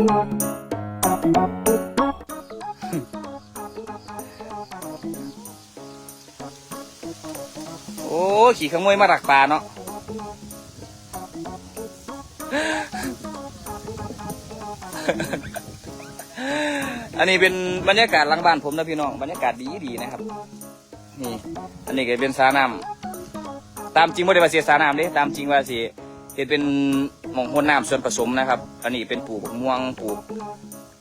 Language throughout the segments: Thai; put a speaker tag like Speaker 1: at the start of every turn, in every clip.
Speaker 1: โอ้ขี่ขโมยมาดักปลาเนาะอันนี้เป็นบรรยากาศหลังบ้านผมนะพี่น้องบรรยากาศดีดีนะครับ นี่ อันนี้ก็เป็นสาน้ำตามจริงว่าได้มาเสียสาน้ำเด้ตามจริงว่าเสิเห็นเป็นหมองคนน้ำส่วนผสมนะครับ อันนี้เป็นปลูกม่วงปลูก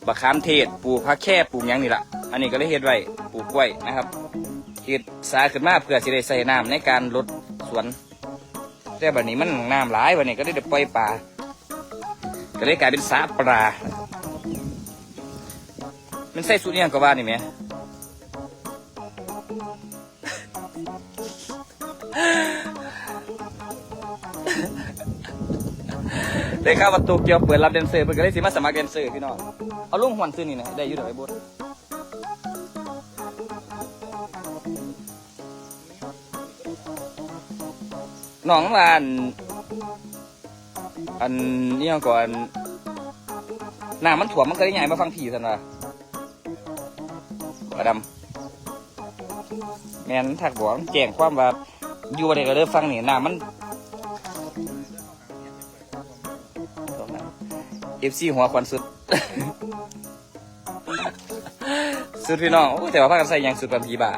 Speaker 1: บักขามเทศปลูกผักแค่ปลูกยังนี่แหละอันนี้ก็เลยเฮ็ดไว้ปลูกกล้วยนะครับเฮ็ดสาขึ้นมาเพื่อสิได้ใส่น้ำในการลดสวนแต่บัดนี้มันน้ำหลายบัดนี้ก็เลยได้ปล่อยปลาก็เลยกลายเป็นสาปลามันใส่สูตรยังก็ว่านี่แหม ได้ข่าวว่าโตเกียวเปิดรับแดนเซอร์เพิ่นก็เลยสิมาสมัครแดนเซอร์พี่น้องเอาลุงหวนซื้อนี่นะได้อยู่ดอกไอ้บุญน้องว่าอันอันนี้ก่อนน้ำมันถ่วมมันก็ได้ใหญ่มาฟังผีสันว่าอดำแม่นถักบอกแจ้งความว่าอยู่บ่ได้ก็เด้อฟังนี่น้ำมัน เอฟซีหัวควันสุด สุดพี่น้องโอ้แต่ว่าพากันใส่ยังสุดปันผีบา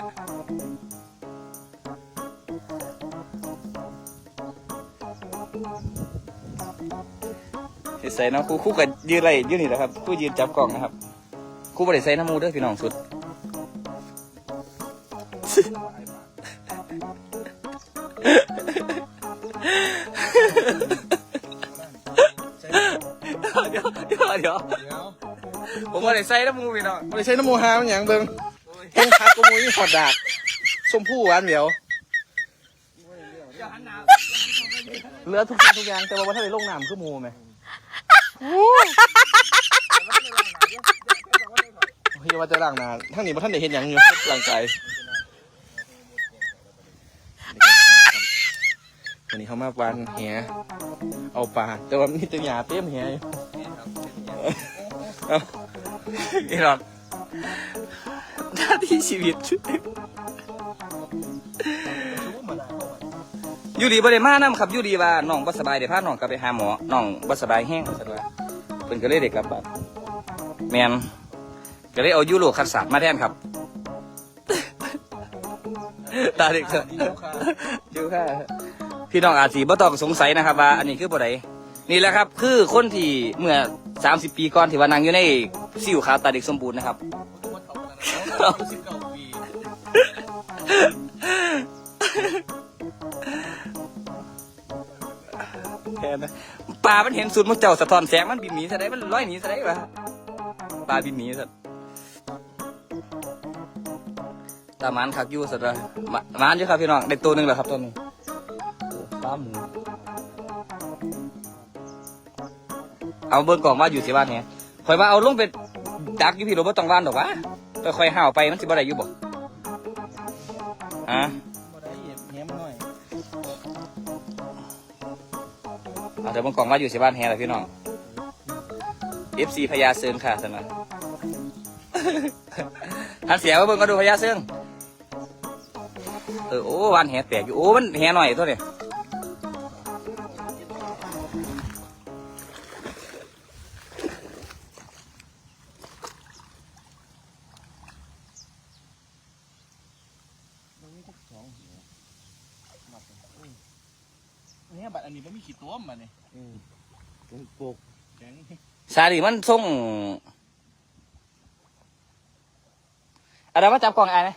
Speaker 1: เฮ็ดใส่เนาะครู่คู่กับยืนไรยืนนี่แหละครับคู่ยืนจับกล่องนะครับคู่บ่ได้ใส่น้ำมูเด้อพี่น้องสุด ผมบ่ได้ใส่น้ำมูพี่น้อง
Speaker 2: ไม่ใช่น้ำมูฮามันหยังเบิ่งเพ่งคักก็มูนี่ขอดดากชมพู่หวานเหวียวเหลือทุกสิ่งทุกอย่างแต่ว่าบ่ทันได้ลงน้ำคือหมูไหมเฮียว่าจะล้างหน้าทั้งนี้บ่ทันได้เห็นหยังอยู่ร่างกายวันนี้เขามาวานแหเอาปลาแต่ว่ามีแตัวหยาเต็มแหอยู่ เอา
Speaker 1: พี่น้องหน้าที่ชีวิตยู่ดีบ่ได้มานํครับยู่ดีว่าน้องบ่สบายเดี๋ยวพาน้องกลับไปหาหมอน้องบ่สบายแห้งซั่นว่าเพิ่นก็เลยได้กลับบ้านแม่นก็เลยเอายูโรคัดสาดมาแทนครับตาเด็กเถอะยู่ค่ะพี่น้องอาจสิบ่ต้องสงสัยนะครับว่าอันนี้คือบ่ไดนี่แหละครับ คือคนที่เมื่อ 30 ปีก่อนที่ว่านั่งอยู่ใน สิวขาวตาเด็กสมบูรณ์นะครับ แทนนะปลามันเห็นสุดมุกเจ้าสะท้อนแสงมันบินหนีซะได้มันลอยหนีซะได้ปะปลาบินหนีซะตามันคักอยู่สัตว์ละมามันอยู่ครับพี่น้องได้ตัวหนึ่งแล้วครับตัวนี้ปลาหมูเอาเบิ้งกล่องว่าอยู่สิบ้านเนี่ย คอยว่าเอาลงไปดักอยู่พี่โรบ่ต้องว่านดอกวะคอยๆห่าวไปมันสิบ่ได้อยู่บ่อะเอาเดี๋ยวบางกล่องว่าอยู่สิบ้านแฮแหละพี่น้อง FC พญาเซิงค่ะสนะทันเสียว่าเบิ่งก็ดูพญาเซิงเออโอ้วันแฮแตกอยู่โอ้มันแฮหน่อยตัวเนี่ย
Speaker 2: เนี่ยบัตรอันนี้ไม่มีขีดตัวมันเนี่ยปลูกแข็ง
Speaker 1: สาลีมันส่งอะไรมาจับกล่องไอ้ไหม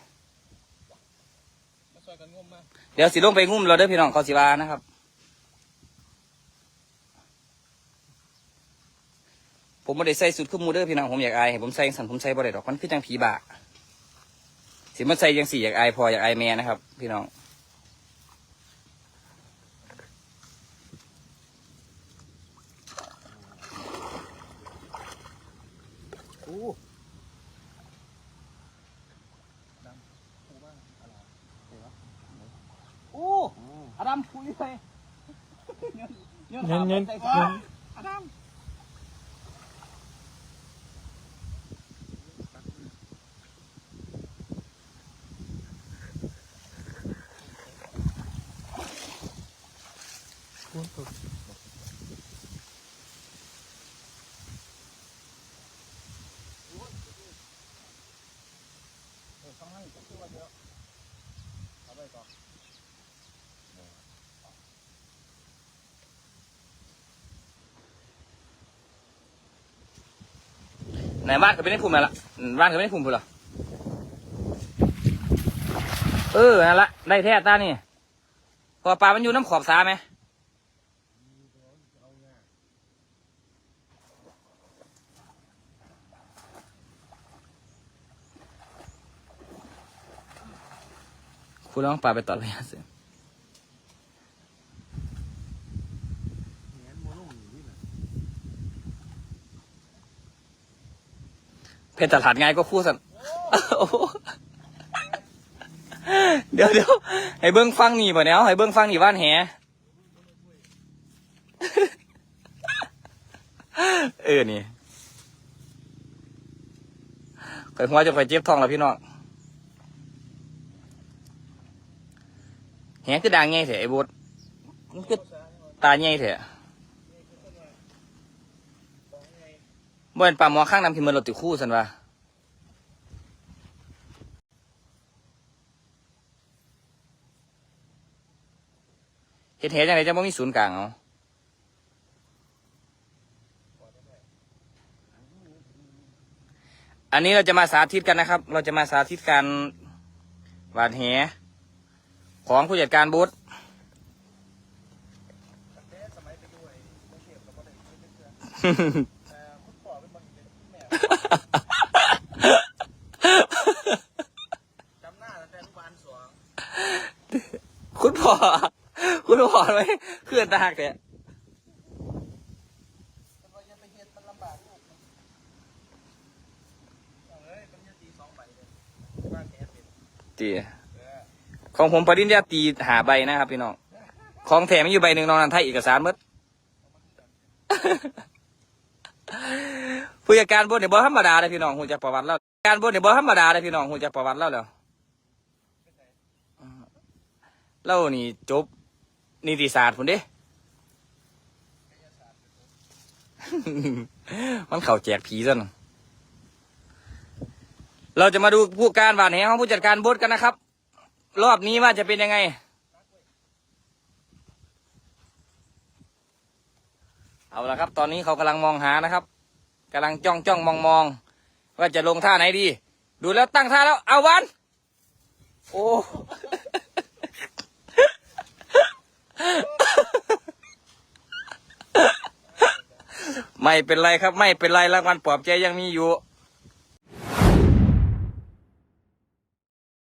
Speaker 2: มาซอยกันงมมา
Speaker 1: เดี๋ยวสิลงไปงุ้มเราเด้อพี่น้องเขาสิว่านะครับ ผมไม่ได้ใส่สุดขึ้นมูเด้อพี่น้องผมอยากอายให้ผมใส่จั่งสันผมใส่บ่ได้ดอกมันคือจังผีบะสิมันใส่ยังสี่อยากอายพออยากอายแม่นะครับ พี่น้อง
Speaker 2: อ
Speaker 1: ดัมคุยเลย
Speaker 2: เงินเงิน
Speaker 1: อดัม ไหนบ้านก็ไม่ได้ภูมิมาละบ้านก็ไม่ได้ภูมิพูดหรอเออนั่นละได้แท้ตานี่พอปลามันอยู่น้ำขอบสาไหมคุณลองปลาไปต่อเลยสิ เพชรตลาดไงก็คู่สันเดี๋ยวเดี๋ยวให้เบิ้งฟังนี่ป่ะเนี่ยให้เบิ้งฟังนี่ว่านแหเออนี่ข่อยหัวจะข่อยเจ็บท้องแล้วพี่น้องแหคือด่างไงเถอะไอ้บดมันคือตาไงเถอะ บ่เป็นปลาหมอข้างน้ำที่มันรถติดคู่สันวะเห็ดเหตุยังไงจะไม่มีศูนย์กลางเอาอันนี้เราจะมาสาธิตกันนะครับ เราจะมาสาธิตการหวานแหของผู้จัดการบูธ
Speaker 2: จำหน้าตั้งแต่ลูกบาลสวง
Speaker 1: คุณพ่อ คุณพ่อไหมเคลื่อนตาหักแต่
Speaker 2: มันว่าจะไปเฮ็ดมันลำบากลูกเอาเลยมันจะตีสองใบเลยบ้านแกเป็น
Speaker 1: ตี
Speaker 2: เออ
Speaker 1: ของผมปริญญาตรีหาใบนะครับพี่น้อง ของแถมอยู่ใบหนึ่งนองนันไทยเอกสารหมด ผู้จัดการบนเนี่ยบ่ธรรมดาเลยพี่น้องหูจักประวัติแล้วการบนเนี่ยบ่ธรรมดาเลยพี่น้องหูจักประวัติแล้วแล้วเล่านี่จบนิติศาสตร์ผมเด้มันเข่าแจกผีซะหน่อยเราจะมาดูผู้การหวานแหของผู้จัดการบดกันนะครับ รอบนี้ว่าจะเป็นยังไง เอาละครับ ตอนนี้เขากำลังมองหานะครับ กำลังจ้องจ้องมองมองว่าจะลงท่าไหนดี ดูแล้วตั้งท่าแล้วเอาวัน โอ้ไม่เป็นไรครับ ไม่เป็นไรรางวัลปลอบใจยังมีอยู่